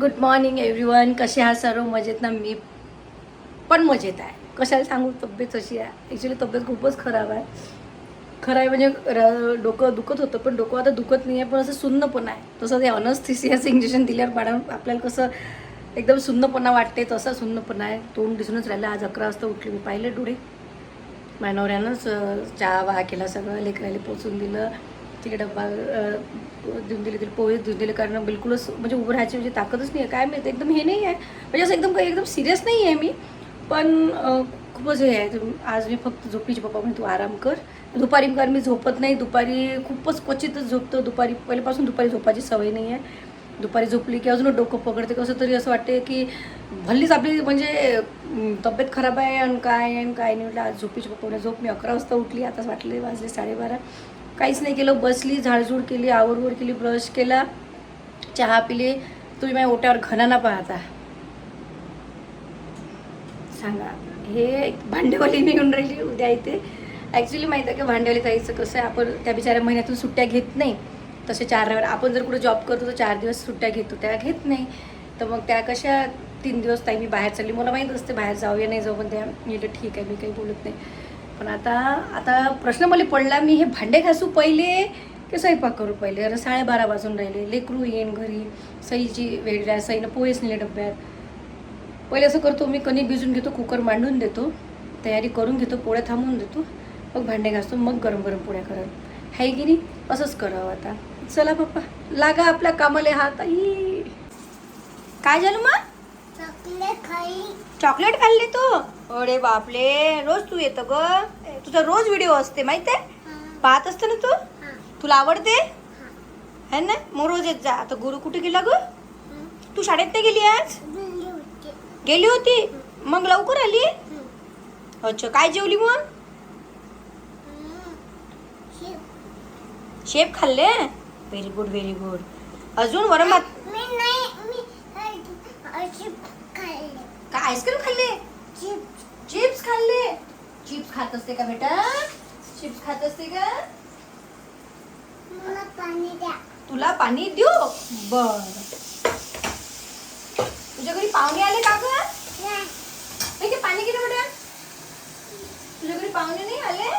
Good morning everyone कसे आहात? सर्व मजेत ना? मी पण मजेत आहे. कशाला सांगू? तब्येत अशी आहे. ॲक्च्युली तब्येत खूपच खराब आहे. खरं आहे म्हणजे र- डोकं दुखत होतं पण डोकं आता दुखत नाही आहे पण असं सुन्न पण आहे. तसं ते अनस्थिसियाचं इंजेक्शन दिल्यावर मॅडम आपल्याला कसं एकदम सुन्नपणा वाटते तसा सुन्नपणा आहे. तोंड दिसूनच राहिलं. आज अकरा वाजता उठली मी पाहिले डोळे. माझ्या चहा वा केला सगळं लेकराला पोचून दिलं. तिकडे डब्बा देऊन दिले तिला पोहे देऊन दिले कारण बिलकुलच म्हणजे उभं राहायची म्हणजे ताकदच नाही आहे. काय माहिती एकदम हे नाही आहे. म्हणजे असं एकदम काही एकदम सिरियस नाही आहे मी. पण खूपच हे आहे. आज मी फक्त झोपीची पप्पा म्हणजे तू आराम कर. दुपारी कारण मी झोपत नाही. दुपारी खूपच क्वचितच झोपतो. दुपारी पहिल्यापासून दुपारी झोपायची सवय नाही आहे. दुपारी झोपली की अजून डोकं पकडते. कसं तरी असं वाटते की भल्लीच आपली म्हणजे तब्येत खराब आहे आणि काय आहे आणि काय नाही म्हटलं आज झोपीची पप्पा झोप मी अकरा वाजता उठली. आताच वाटले वाजले साडेबारा. काहीच नाही केलं. बसली झाडझूड केली आवडवड केली ब्रश केला चहा पिली. तुम्ही माझ्या ओट्यावर घणाना पाहता. सांगा. हे भांडेवाली निघून राहिली उद्या इथे. ॲक्च्युली माहिती आहे की भांडवली ताईचं कसं आहे? आपण त्या बिचाऱ्या महिन्यातून सुट्ट्या घेत नाही. तसे चार रविवार आपण जर कुठे जॉब करतो तर चार दिवस सुट्ट्या घेतो. त्या घेत नाही. तर मग त्या कशा तीन दिवस ताई मी बाहेर चालली? मला माहीत असते बाहेर जाऊया नाही जाऊ पण त्या मी ठीक आहे मी काही बोलत नाही. पण आता आता प्रश्न मला पडला मी हे भांडे घासू पहिले की स्वयंपाक करू पहिले? अरे साडेबारा वाजून राहिले. लेकरू येईन घरी सईची वेगळ्या सईनं पोहेच नेले डब्यात. पहिले असं करतो मी कणिक भिजून घेतो कुकर मांडून देतो तयारी करून घेतो पोळ्या थांबवून देतो मग भांडे घासतो मग गरम गरम पोळ्या करत. हाय की नाही? असंच करावं आता. चला पप्पा लागा आपल्या कामाले हात आई. काय झालं मग? चॉकलेट खाई. चॉकलेट खाल्ली तू? अरे बापले रोज तू येतो ग. तुझा रोज व्हिडिओ असते माहिती आहे? पाहत असते ना तू? तुला आवडते? है. ना? मग रोज येत जा. आता गुरु कुठे गेला ग? तू शाळेत नाही गेली आज? गेली होती. मग लवकर आली? अच्छा काय जेवली मग? शेप. खाल्ले? व्हेरी गुड व्हेरी गुड अजून वरम भात मी नाही मी अशी खाल्ले. का आईस्क्रीम खाल्ले? चिप्स चिप्स खाल्ले चिप्स खात असते का बेटा? चिप्स खात असते का? मला पाणी द्या। तुला पाणी देऊ? बर. तुझ्या घरी पाहुणे आले का ग? नाही. हे घे, पाणी किती बेटा तुझ्या घरी पाहुणे नाही आले.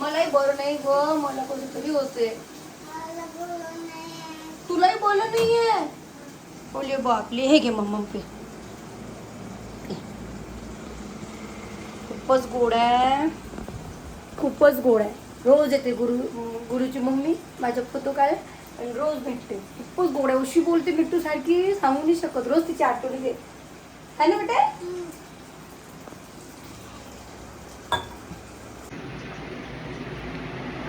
मलाही बरं नाही ग मला कसं तरी होते. मला बोलू नाही. तुलाही बोलत नाहीये? बोले बापले हे घे मम्मा पे खूपच गोड आहे. खूपच गोड आहे. रोज येते गुरु गुरुची मम्मी माझ्या फोटो काढ आणि रोज भेटते. खूपच गोड आहे. उशी बोलते मिट्टू सारखी सांगू नाही शकत. रोज तिची आठवणी दे है ना बेटे.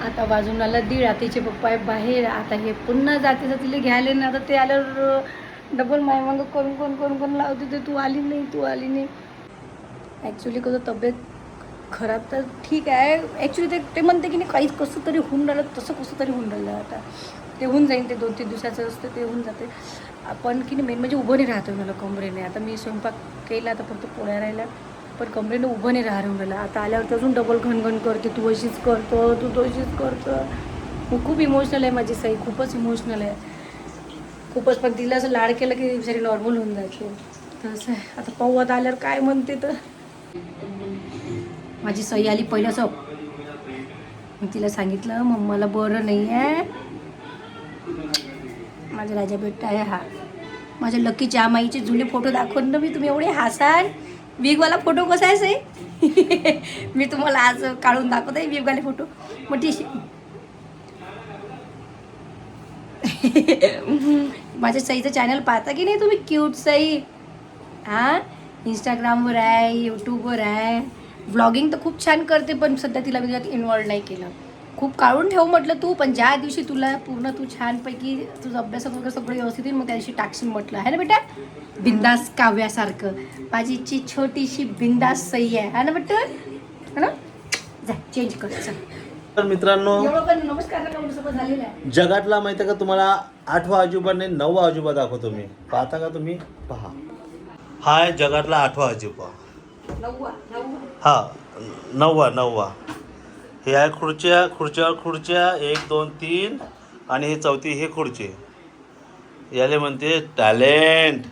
आता वाजून आला दीड. आतीचे पप्पा आहे बाहेर. आता हे पुन्हा जाते तर तिला घ्यायला नाही. आता ते आल्यावर डबल माय मग कोण कोण कोण कोण लावते. ते तू आली नाही तू आली नाही. ॲक्च्युली कसं तब्येत खराब तर ठीक आहे. ॲक्च्युली ते ते म्हणते की नाही काहीच कसं तरी होऊन राहिलं तसं कसं तरी होऊन राहिलं आता. ते होऊन जाईन ते दोन तीन दिवसाचं असतं ते होऊन जाते. आपण की नाही मेन म्हणजे उभं नाही राहतो मला कमरेने. आता मी स्वयंपाक केला आता फक्त पोळ्या राहिल्या. पण कमरेने उभं नाही राहून राहिलं. आता आल्यावरती अजून डबल घनघन करते. तू अशीच करतो तू तशीच करतो. मग खूप इमोशनल आहे माझी सई खूपच इमोशनल आहे. खूपच पण तिला असं लाड केलं की बिचारी नॉर्मल होऊन जाते. तसं आहे. आता पाहू आता आल्यावर काय म्हणते तर. माझी सई आली पहिलं सप मी तिला सांगितलं मम्माला बरं नाही आहे. माझा राजा बेटा आहे हा. माझ्या लकीच्या माईचे जुने फोटो दाखवून ना मी तुम्ही एवढे हसाल. वीगवाला फोटो कसा आहे सई मी तुम्हाला आज काढून दाखवत आहे विगवाले फोटो मग ठीक माझ्या सईचं चॅनल पाहता की नाही तुम्ही? क्यूट सई. हां? इंस्टाग्रामवर आहे यूट्यूबवर आहे. व्लॉगिंग तर खूप छान करते पण सध्या तिला मी त्यात इन्वॉल्व नाही केलं. खूप काढून ठेव म्हटलं तू पण ज्या दिवशी तुला पूर्ण तू छानपैकी तुझं अभ्यास वगैरे सगळं व्यवस्थित येईल मग त्या दिवशी टाकशील म्हटलं. आहे ना बेटा? बिंदास काव्यासारखं. माझी ची छोटीशी बिंदास सई आहे. है ना बेटा? है ना? जा चेंज कर चल. तर मित्रांनो जगातला माहिती आहे का तुम्हाला? आठवा अजूबाने नववा अजूबा दाखवतो मी. पाहता का तुम्ही? पहा. हा आहे जगातला आठवा नववा हा नववा नववा. हे आहे खुर्च्या खुर्च्यावर खुर्च्या एक दोन तीन. आणि हे चौथी हे खुर्ची. याले म्हणते टॅलेंट.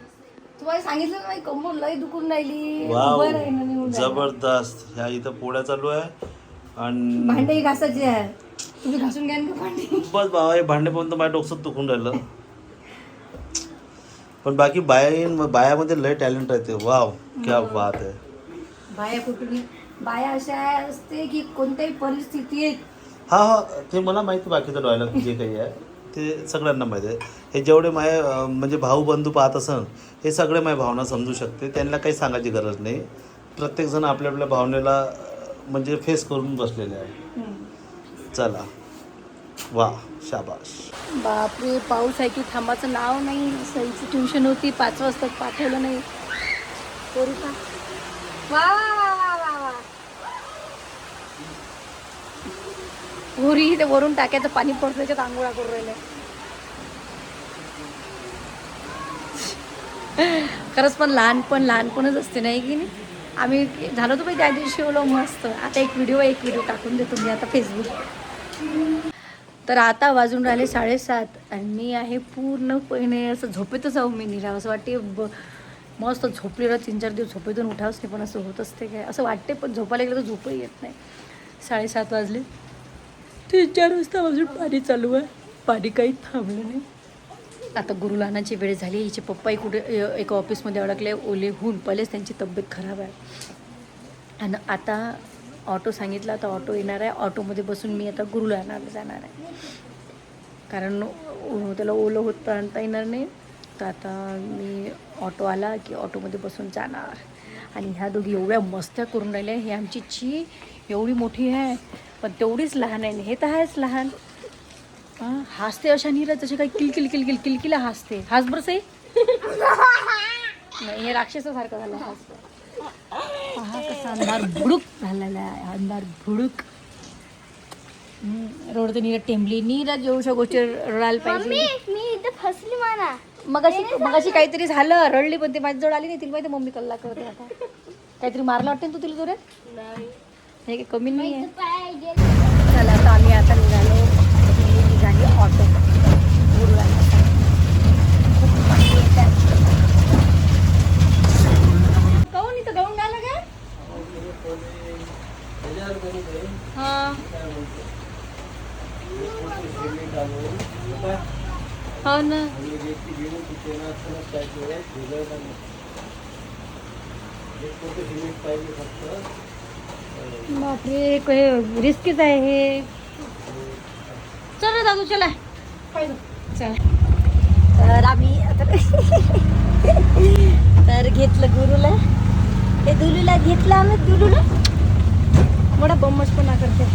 तुम्हाला सांगितलं ना बाई, कंबर लय दुखून राहिली. वाव उभं राहिलं नाही होऊन राहिलं. जबरदस्त. ह्या इथं पोळ्या चालू आहे. आणि भांडे घासायचे आहे. तुम्ही घासून घ्या ना भांडे. बस बाबा हे भांडे पाहून तर माझ्या डोकं दुखून राहिलं. पण बाकी बाया बायामध्ये लय टॅलेंट राहते वाव क्या बात आहे. बाया कुठून बाया अशा असते की कोणत्याही परिस्थितीत हा हा ते मला माहिती बाकीचं डायलॉग जे काही आहे ते सगळ्यांना माहिती आहे. हे जेवढे माय म्हणजे भाऊ बंधू पाहत असन हे सगळे माझ्या भावना समजू शकते. त्यांना काही सांगायची गरज नाही. प्रत्येकजण आपल्या आपल्या भावनेला म्हणजे फेस करून बसलेले आहे चला. वा शाबाश बापरे पाऊस आहे की थांबाचं नाव नाही. सईची ट्युशन होती पाच वाजता पाठवलं नाही. वा वा वा वा वा घोरी ते वरून टाक्याचं पाणी पडतं त्याच्यात आंघोळा करून राहिले खरंच पण लहानपण लहानपणच असते नाही की नाही? आम्ही झालो होतो बाई त्या दिवशी ओलो मस्त. आता एक व्हिडिओ एक व्हिडिओ टाकून देतो मी आता फेसबुक तर आता वाजून राहिले साडेसात आणि मी आहे पूर्णपणे असं झोपेतच आहो मी निराव असं वाटते ब मस्त झोपलेलं तीन चार दिवस झोपेतून उठावंच नाही पण असं होत असते काय. असं वाटते पण झोपायला गेलं तर झोपही येत नाही. साडेसात वाजले. तीन चार वाजता अजून पाणी चालू आहे. पाणी काही थांबलं नाही. आता गुरुलानाची वेळ झाली. हिचे पप्पाही कुठे एका ऑफिसमध्ये अडकले. ओले होऊन पहिलेच त्यांची तब्येत खराब आहे. आणि आता ऑटो सांगितला आता ऑटो येणार आहे. ऑटोमध्ये बसून मी आता गुरुलानाला जाणार आहे. कारण त्याला ओलं होत आणता येणार नाही. तर आता मी ऑटो आला की ऑटोमध्ये बसून जाणार. आणि ह्या दोघी एवढ्या मस्त्या करून राहिल्या. ही आमची ची एवढी मोठी आहे पण तेवढीच लहान आहे हे तर आहेच लहान. हसते अशा नीरा जसे काही किलकिल किलकिल किलकिला हसते. हास बरं नाही, हे राक्षसासारखं झालं. हा कसा अंधार भुडूक झालेला आहे. अंधार भुडूक. रोड तर नीरज टेंबली. नीरज एवढ्या गोष्टी रडायला पाहिजे. मी इथं फसली म्हणा मग अशी मग अशी काहीतरी झालं रडली पण ते माझ्याजवळ आली नाही तिला माहिती मम्मी कल्ला करते आता. काहीतरी मारलं वाटतं ना तू तिला जोरात? हे काही कमी नाही आहे. चला आता आम्ही आता निघालो. निघाली ऑटो. काहून इथं गाऊन का हा. हो ना. बापरे रिस्कीच आहे हे. चल दादू चला. चला. तर आम्ही आता तर घेतलं गुरुला. ते दुलूला घेतलं आम्ही दुलूला. मोठा बम्मच पण करते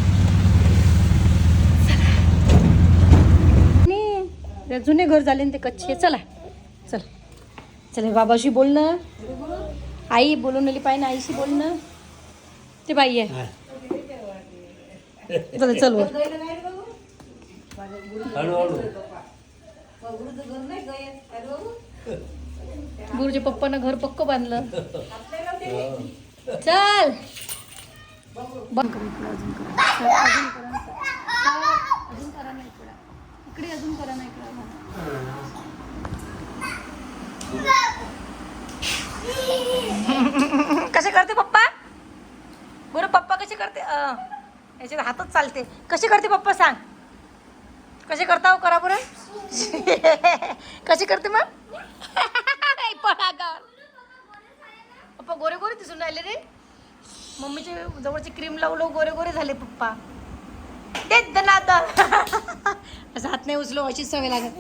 नाही, ते जुने घर झाले ना ते कच्चे. चला चल. चल बाबाशी बोल ना. आई बोलून आली पाहिजे ना आईशी बोल ना. ते बाई आहे. चल चल वर. गुरुच्या पप्पानं घर पक्क बांधलं. चल. बंद कर अजून करा. अजून करा. नाही इकडे अजून करा नाही करा हो. कसे करते पप्पा? बरं पप्पा कसे करते? याच्यात हातच चालते. कशी करते पप्पा सांग? कसे करता हो करा बरं. कशी करते मग? पप्पा गोरे गोरे दिसून राहिले रे. मम्मीचे जवळची क्रीम लावलो गोरे गोरे झाले पप्पा. देत दनाद असं हात नाही उचलो अशीच सवय लागत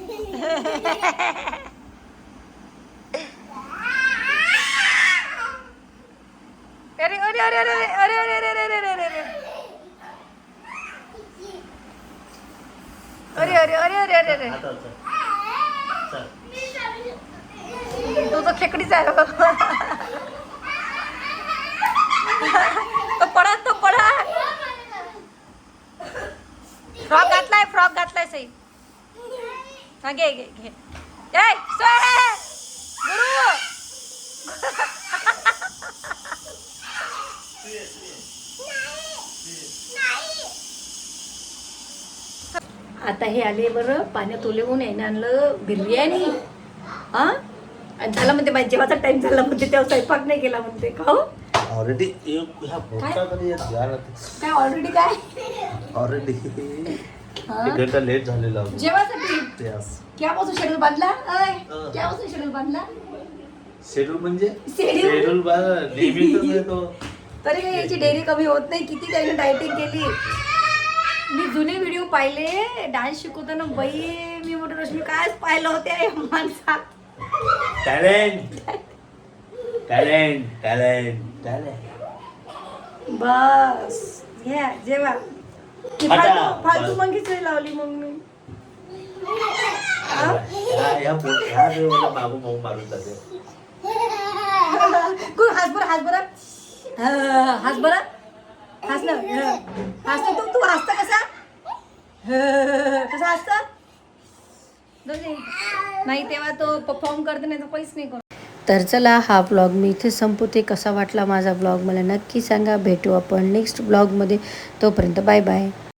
अरे अरे अरे अरे अरे अरे अरे अरे अरे अरे अरे अरे अरे अरे अरे अरे अरे तू तर खेकडीच आहे तो पडा तो पडा फ्रॉक घातलाय फ्रॉक घातलाय सई. हा घे घे घे. गुरु! आता हे आले बरं पाण्यात ओले होऊन याने आणलं बिर्याणी. हा? आणि झाला म्हणते माझ्या जेवाचा टाइम झाला म्हणते तेव्हा स्वयंपाक नाही केला म्हणते. का हो? ऑलरेडी ह्या काय? ऑलरेडी काय ऑलरेडी? एक घंटा लेट झालेला. जेवासाठी? Yes. केव्हापासून शेड्यूल बांधला? अय, अं. केव्हापासून शेड्यूल बांधला? शेड्यूल म्हणजे? Schedule. शेड्यूल नेहमीच तरी काही याची डेअरी कमी होत नाही? किती त्याने डायटिंग केली? मी जुने व्हिडिओ पाहिले. डान्स शिकवताना बाई मी मोठं रश्मी कायच पाहिलं होत्या या माणसा टॅलेंट टॅलेंट टॅलेंट टॅलेंट बस. घ्या जेवा. ती आता. फालतू फालतू मग खिचडी लावली मग मी. हा? ह्या ह्या पो- ह्या वेळेला मागून मागून मारून जाते. कोण हास बरं हास बरं? हा, हास बरं? हास ना हा. हास ना तू तू हसता कसा? हा, कसा हसता? दोन्ही. नाही. तेव्हा तो परफॉर्म करते नाही तर पैसे नाही करत. तर चला हा ब्लॉग मी इथे संपवते. कसा वाटला माझा ब्लॉग मला नक्की सांगा. भेटू आपण नेक्स्ट ब्लॉगमध्ये तोपर्यंत बाय बाय